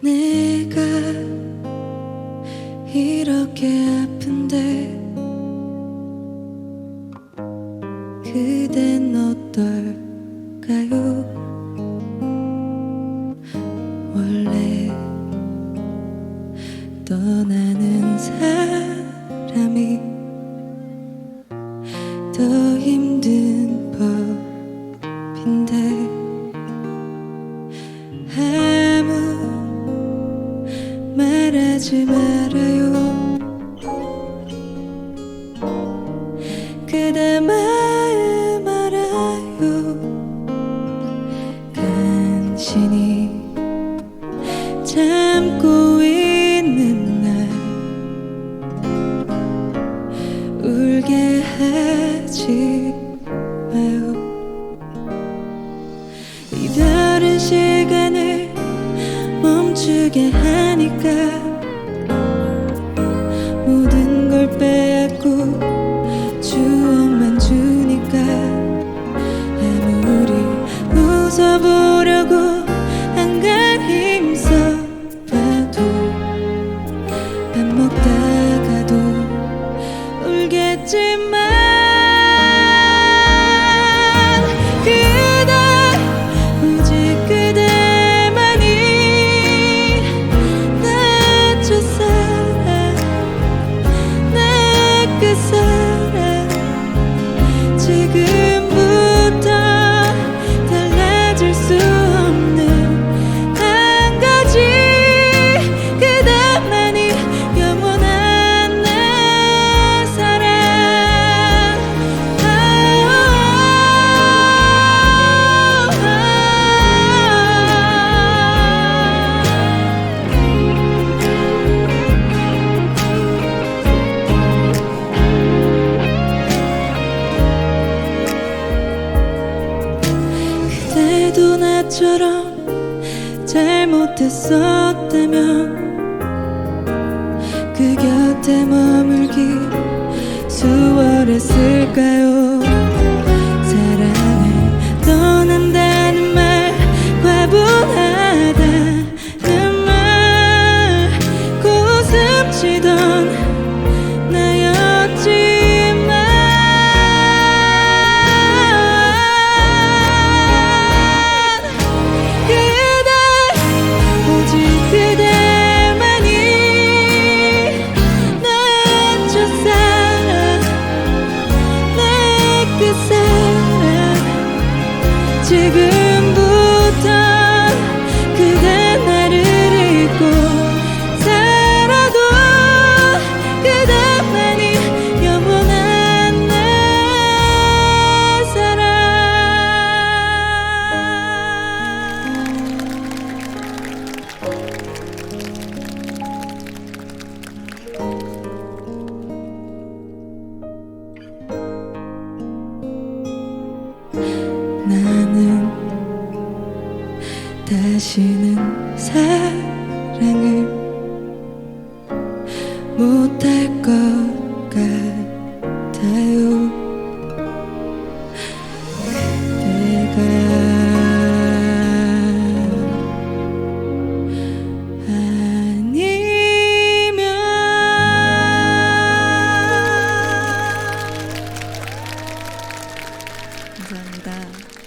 내가 이렇게 아픈데 그댄 어떨까요? 떠나는 사람이 더 힘든 법인데 아무 말하지 말아요 시간을 멈추게 하니까 모든 걸 빼앗고 추억만 주니까 아무리 웃어보려고 한간 힘써봐도 밥 먹다가도 울겠지만 나처럼 잘못했었다면 그 곁에 머물기 수월했을까요 지 다시는 사랑을 못할 것 같아요 그대가 아니면 감사합니다.